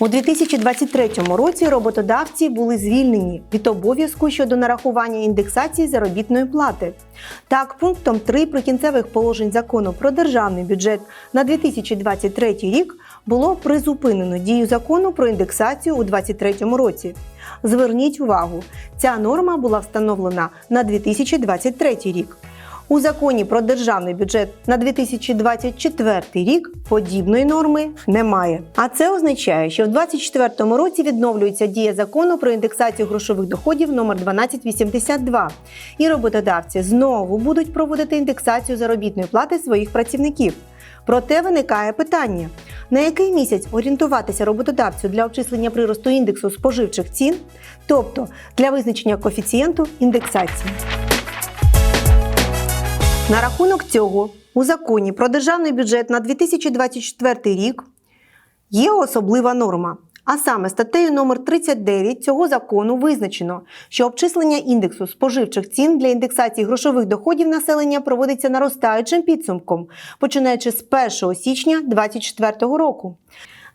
У 2023 році роботодавці були звільнені від обов'язку щодо нарахування індексації заробітної плати. Так, пунктом 3 прикінцевих положень закону про державний бюджет на 2023 рік було призупинено дію закону про індексацію у 2023 році. Зверніть увагу, ця норма була встановлена на 2023 рік. У законі про державний бюджет на 2024 рік подібної норми немає. А це означає, що в 2024 році відновлюється дія закону про індексацію грошових доходів номер 1282, і роботодавці знову будуть проводити індексацію заробітної плати своїх працівників. Проте виникає питання: на який місяць орієнтуватися роботодавцю для обчислення приросту індексу споживчих цін, тобто для визначення коефіцієнту індексації. На рахунок цього у законі про державний бюджет на 2024 рік є особлива норма. А саме статтею номер 39 цього закону визначено, що обчислення індексу споживчих цін для індексації грошових доходів населення проводиться наростаючим підсумком, починаючи з 1 січня 2024 року.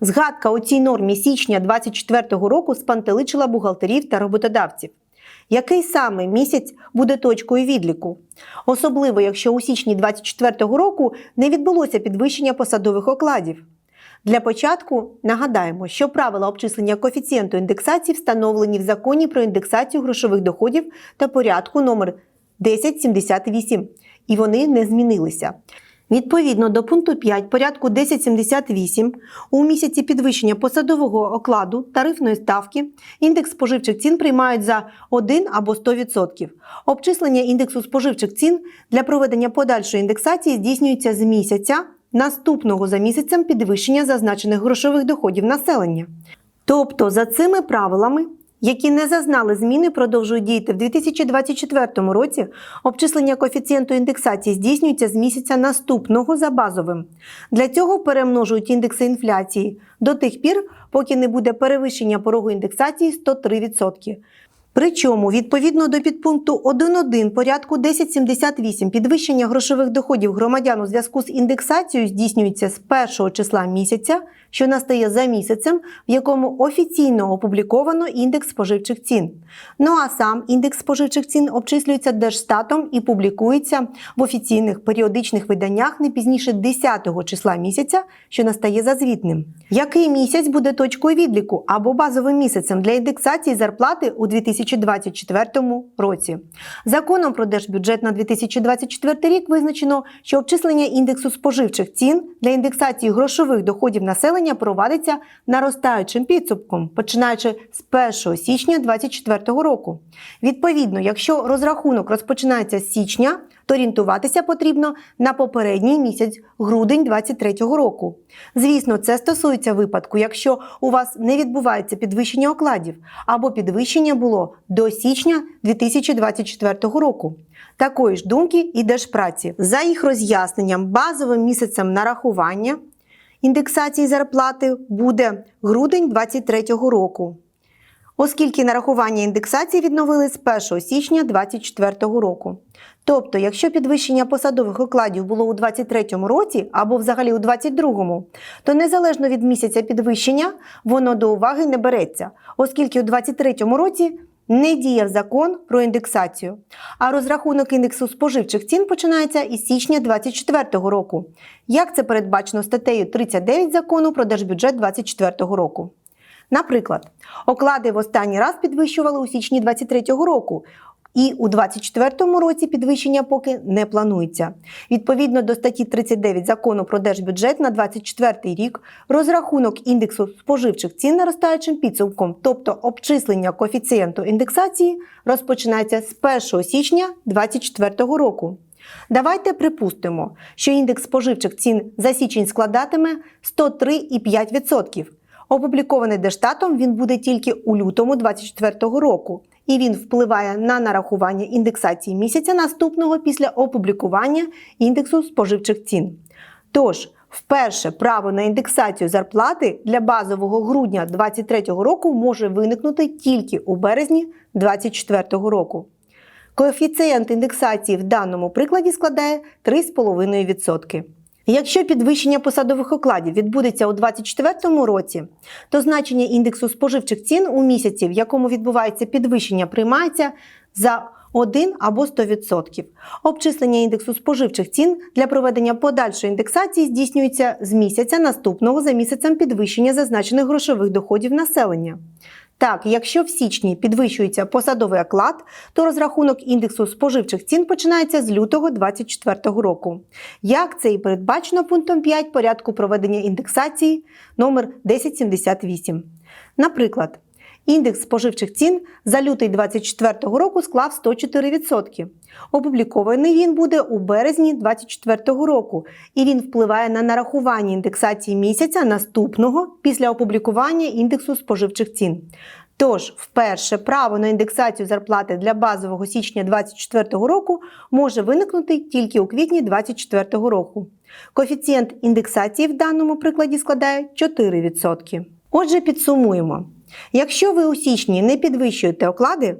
Згадка у цій нормі січня 2024 року спантеличила бухгалтерів та роботодавців. Який саме місяць буде точкою відліку? Особливо, якщо у січні 2024 року не відбулося підвищення посадових окладів. Для початку нагадаємо, що правила обчислення коефіцієнту індексації встановлені в законі про індексацію грошових доходів та порядку номер 1078, і вони не змінилися. Відповідно до пункту 5 порядку 1078 у місяці підвищення посадового окладу тарифної ставки індекс споживчих цін приймають за 1 або 100%. Обчислення індексу споживчих цін для проведення подальшої індексації здійснюється з місяця наступного за місяцем підвищення зазначених грошових доходів населення. Тобто за цими правилами які не зазнали зміни, продовжують діяти в 2024 році. Обчислення коефіцієнту індексації здійснюється з місяця наступного за базовим. Для цього перемножують індекси інфляції до тих пір, поки не буде перевищення порогу індексації 103%. Причому, відповідно до підпункту 1.1 порядку 1078 підвищення грошових доходів громадян у зв'язку з індексацією здійснюється з першого числа місяця, що настає за місяцем, в якому офіційно опубліковано індекс споживчих цін. Ну а сам індекс споживчих цін обчислюється Держстатом і публікується в офіційних періодичних виданнях не пізніше 10-го числа місяця, що настає за звітним. Який місяць буде точкою відліку або базовим місяцем для індексації зарплати у 2024 році? Законом про держбюджет на 2024 рік визначено, що обчислення індексу споживчих цін для індексації грошових доходів населення провадиться наростаючим підсумком, починаючи з 1 січня 2024 року. Відповідно, якщо розрахунок розпочинається з січня, то орієнтуватися потрібно на попередній місяць грудень 2023 року. Звісно, це стосується випадку, якщо у вас не відбувається підвищення окладів або підвищення було до січня 2024 року. Такої ж думки і Держпраці. За їх роз'ясненням, базовим місяцем нарахування індексації зарплати буде грудень 2023 року, оскільки нарахування індексації відновили з 1 січня 2024 року. Тобто, якщо підвищення посадових окладів було у 2023 році або взагалі у 2022, то незалежно від місяця підвищення, воно до уваги не береться, оскільки у 2023 році не діяв закон про індексацію, а розрахунок індексу споживчих цін починається із січня 2024 року. Як це передбачено статтею 39 закону про держбюджет 2024 року? Наприклад, оклади в останній раз підвищували у січні 2023 року. І у 2024 році підвищення поки не планується. Відповідно до статті 39 закону про держбюджет на 2024 рік розрахунок індексу споживчих цін наростаючим підсумком, тобто обчислення коефіцієнту індексації, розпочинається з 1 січня 2024 року. Давайте припустимо, що індекс споживчих цін за січень складатиме 103,5%. Опублікований Держстатом він буде тільки у лютому 2024 року і він впливає на нарахування індексації місяця наступного після опублікування індексу споживчих цін. Тож, вперше право на індексацію зарплати для базового грудня 2023 року може виникнути тільки у березні 2024 року. Коефіцієнт індексації в даному прикладі складає 3,5%. Якщо підвищення посадових окладів відбудеться у 2024 році, то значення індексу споживчих цін у місяці, в якому відбувається підвищення, приймається за 1 або 100%. Обчислення індексу споживчих цін для проведення подальшої індексації здійснюється з місяця наступного за місяцем підвищення зазначених грошових доходів населення. Так, якщо в січні підвищується посадовий оклад, то розрахунок індексу споживчих цін починається з лютого 2024 року. Як це і передбачено пунктом 5 порядку проведення індексації номер 1078. Наприклад, індекс споживчих цін за лютий 2024 року склав 104%. Опублікований він буде у березні 2024 року, і він впливає на нарахування індексації місяця наступного після опублікування індексу споживчих цін. Тож, вперше право на індексацію зарплати для базового січня 2024 року може виникнути тільки у квітні 2024 року. Коефіцієнт індексації в даному прикладі складає 4%. Отже, підсумуємо. Якщо ви у січні не підвищуєте оклади,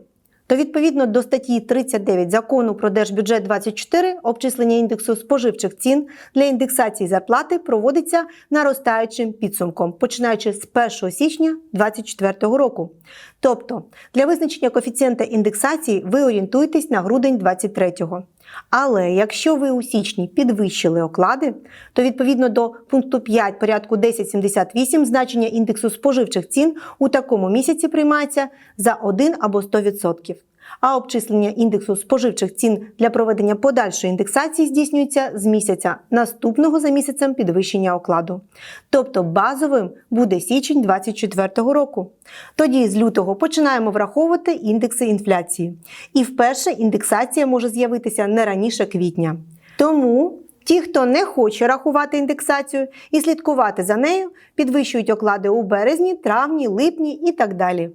то відповідно до статті 39 закону про держбюджет 24 обчислення індексу споживчих цін для індексації зарплати проводиться наростаючим підсумком, починаючи з 1 січня 2024 року. Тобто для визначення коефіцієнта індексації ви орієнтуєтесь на грудень 2023. Але якщо ви у січні підвищили оклади, то відповідно до пункту 5 порядку 1078 значення індексу споживчих цін у такому місяці приймається за 1 або 100%. А обчислення індексу споживчих цін для проведення подальшої індексації здійснюється з місяця наступного за місяцем підвищення окладу. Тобто базовим буде січень 2024 року. Тоді з лютого починаємо враховувати індекси інфляції. І вперше індексація може з'явитися не раніше квітня. Тому ті, хто не хоче рахувати індексацію і слідкувати за нею, підвищують оклади у березні, травні, липні і так далі.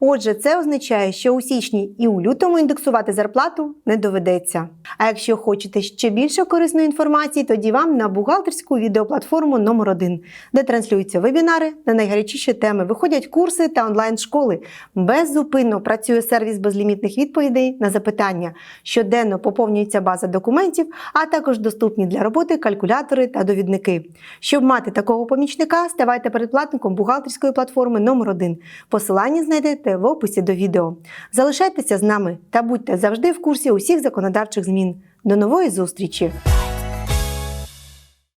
Отже, це означає, що у січні і у лютому індексувати зарплату не доведеться. А якщо хочете ще більше корисної інформації, тоді вам на бухгалтерську відеоплатформу номер 1 де транслюються вебінари на найгарячіші теми, виходять курси та онлайн-школи. Беззупинно працює сервіс безлімітних відповідей на запитання. Щоденно поповнюється база документів, а також доступні для роботи калькулятори та довідники. Щоб мати такого помічника, ставайте передплатником бухгалтерської платформи номер 1 Посилання знайдете в описі до відео. Залишайтеся з нами та будьте завжди в курсі усіх законодавчих змін. До нової зустрічі!